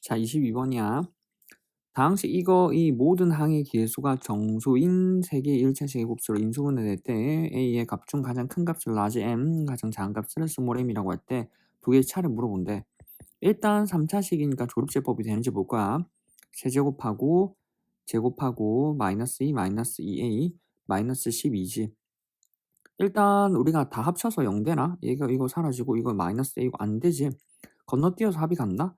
자, 22번이야. 당시 이거 이 모든 항의 개수가 정수인 세개의 1차식의 곱수로 인수분해될 때 A의 값 중 가장 큰 값을 라지 M, 가장 작은 값을 스몰 M이라고 할 때 두 개의 차를 물어본대. 일단 3차식이니까 조립제법이 되는지 볼 거야. 세제곱하고 제곱하고 마이너스 2 마이너스 2A 마이너스 12지. 일단 우리가 다 합쳐서 0 되나? 얘가 이거 사라지고 이거 마이너스 A고 안 되지. 건너뛰어서 합이 같나?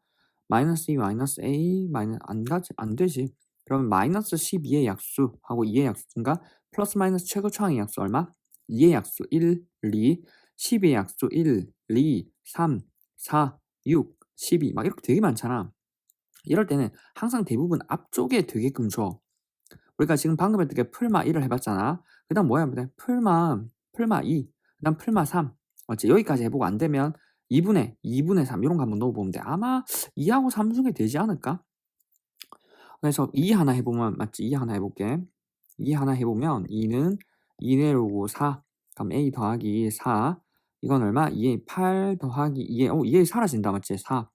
마이너스 2 마이너스 A 마이너스 안 가지 안 되지. 그러면 마이너스 12의 약수하고 2의 약수인가? 플러스 마이너스 최고 차항의 약수 얼마? 2의 약수 1, 2, 10의 약수 1, 2, 3, 4, 6, 12. 막 이렇게 되게 많잖아. 이럴 때는 항상 대부분 앞쪽에 되게끔 줘. 우리가 지금 방금 했던 게 풀마 1을 해봤잖아. 그 다음 뭐야? 풀마, 풀마 2, 그 다음 풀마 3. 어째 여기까지 해보고 안 되면 2분의 2분의 3 이런 거 한번 넣어보면 돼. 아마 2하고 3 중에 되지 않을까? 그래서 2 하나 해보면 맞지? 2 하나 해볼게. 2 하나 해보면 2는 2 내려오고 4 그럼 A 더하기 4 이건 얼마? 2에 8 더하기 2에 어 2에 사라진다 맞지? 4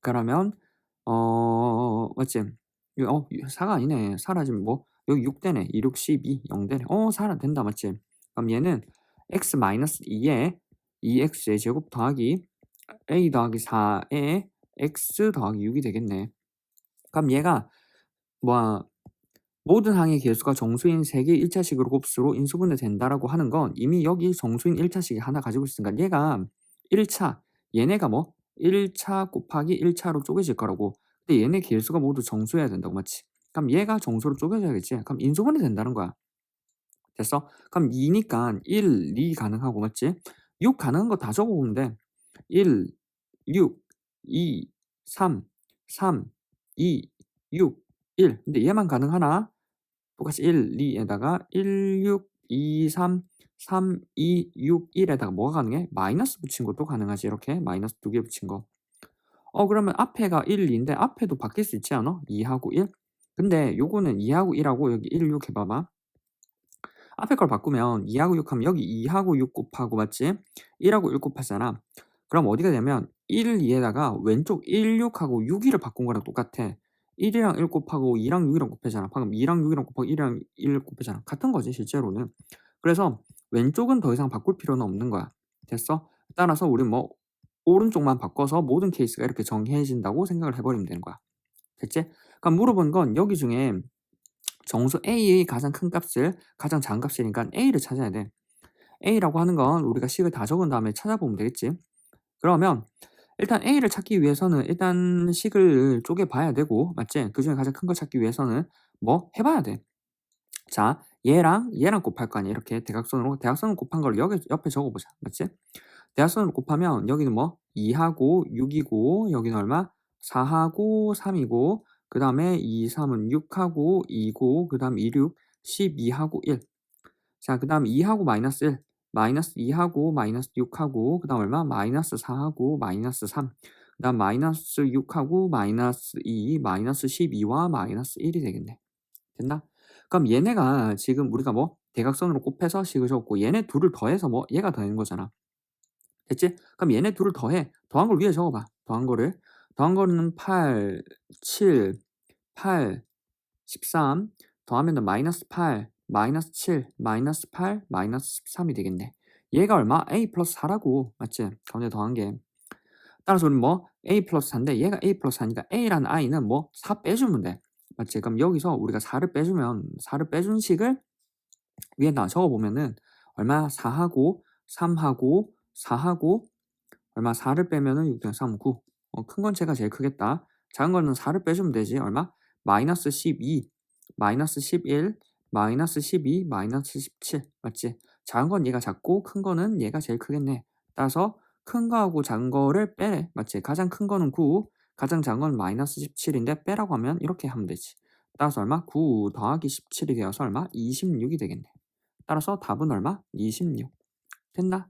그러면 어 맞지? 어 4가 아니네 사라지면 뭐 여기 6되네 2, 6, 12 0되네 어 사라 된다 맞지? 그럼 얘는 x 마이너스 2에 2x의 제곱 더하기 a 더하기 4에 x 더하기 6이 되겠네. 그럼 얘가 뭐 모든 항의 개수가 정수인 3개 1차식으로 곱수로 인수분해 된다라고 하는 건 이미 여기 정수인 1차식이 하나 가지고 있으니까 얘가 1차 얘네가 뭐 1차 곱하기 1차로 쪼개질 거라고 근데 얘네 개수가 모두 정수해야 된다고 맞지? 그럼 얘가 정수로 쪼개져야겠지? 그럼 인수분해 된다는 거야. 됐어? 그럼 2니까 1, 2 가능하고 맞지? 6 가능한 거 다 적어보면 돼. 1, 6, 2, 3, 3, 2, 6, 1. 근데 얘만 가능하나? 똑같이 1, 2에다가 1, 6, 2, 3, 3, 2, 6, 1에다가 뭐가 가능해? 마이너스 붙인 것도 가능하지. 이렇게 마이너스 두 개 붙인 거. 어 그러면 앞에가 1, 2인데 앞에도 바뀔 수 있지 않아? 2하고 1? 근데 요거는 2하고 1하고 여기 1, 6 해봐봐. 앞에 걸 바꾸면 2하고 6 하면 여기 2하고 6 곱하고 맞지? 1하고 1 곱하잖아. 그럼 어디가 되면 1, 2에다가 왼쪽 1, 6하고 6, 2를 바꾼 거랑 똑같아. 1이랑 1 곱하고 2랑 6이랑 곱하잖아. 방금 2랑 6이랑 곱하고 1이랑 1 곱하잖아. 같은 거지 실제로는. 그래서 왼쪽은 더 이상 바꿀 필요는 없는 거야. 됐어? 따라서 우리 뭐 오른쪽만 바꿔서 모든 케이스가 이렇게 정해진다고 생각을 해버리면 되는 거야. 됐지? 그럼 물어본 건 여기 중에 정수 A의 가장 큰 값을 가장 작은 값이니까 A를 찾아야 돼. A라고 하는 건 우리가 식을 다 적은 다음에 찾아보면 되겠지. 그러면 일단 A를 찾기 위해서는 일단 식을 쪼개 봐야 되고 맞지? 그 중에 가장 큰 걸 찾기 위해서는 뭐 해봐야 돼. 자 얘랑 얘랑 곱할 거 아니야 이렇게 대각선으로 대각선을 곱한 걸 여기 옆에 적어보자 맞지? 대각선으로 곱하면 여기는 뭐 2하고 6이고 여기는 얼마? 4하고 3이고 그 다음에 2, 3은 6하고 2고 그 다음 2, 6, 12하고 1. 자, 그 다음 2하고 마이너스 1. 마이너스 2하고 마이너스 6하고 그 다음 얼마? 마이너스 4하고 마이너스 3. 그 다음 마이너스 6하고 마이너스 2, 마이너스 12와 마이너스 1이 되겠네. 됐나? 그럼 얘네가 지금 우리가 뭐 대각선으로 곱해서 적었고 얘네 둘을 더해서 뭐 얘가 더하는 거잖아. 됐지? 그럼 얘네 둘을 더해. 더한 걸 위에 적어봐. 더한 거를. 더한 거는 8, 7, 8, 13 더하면 마이너스 8, 마이너스 7, 마이너스 8, 마이너스 13이 되겠네. 얘가 얼마? a 플러스 4라고 맞지? 가운데 더한 게. 따라서 우리 뭐 a 플러스 4인데 얘가 a 플러스 4니까 a라는 i는 뭐 4 빼주면 돼. 맞지? 그럼 여기서 우리가 4를 빼주면 4를 빼준 식을 위에다 적어보면은 얼마? 4하고 3하고 4하고 얼마? 4를 빼면은 6 3, 9. 어, 큰 건체가 제일 크겠다. 작은 거는 4를 빼주면 되지. 얼마? 마이너스 12, 마이너스 11, 마이너스 12, 마이너스 17. 맞지? 작은 건 얘가 작고 큰 거는 얘가 제일 크겠네. 따라서 큰 거하고 작은 거를 빼. 맞지? 가장 큰 거는 9, 가장 작은 건 마이너스 17인데 빼라고 하면 이렇게 하면 되지. 따라서 얼마? 9 더하기 17이 되어서 얼마? 26이 되겠네. 따라서 답은 얼마? 26. 됐나?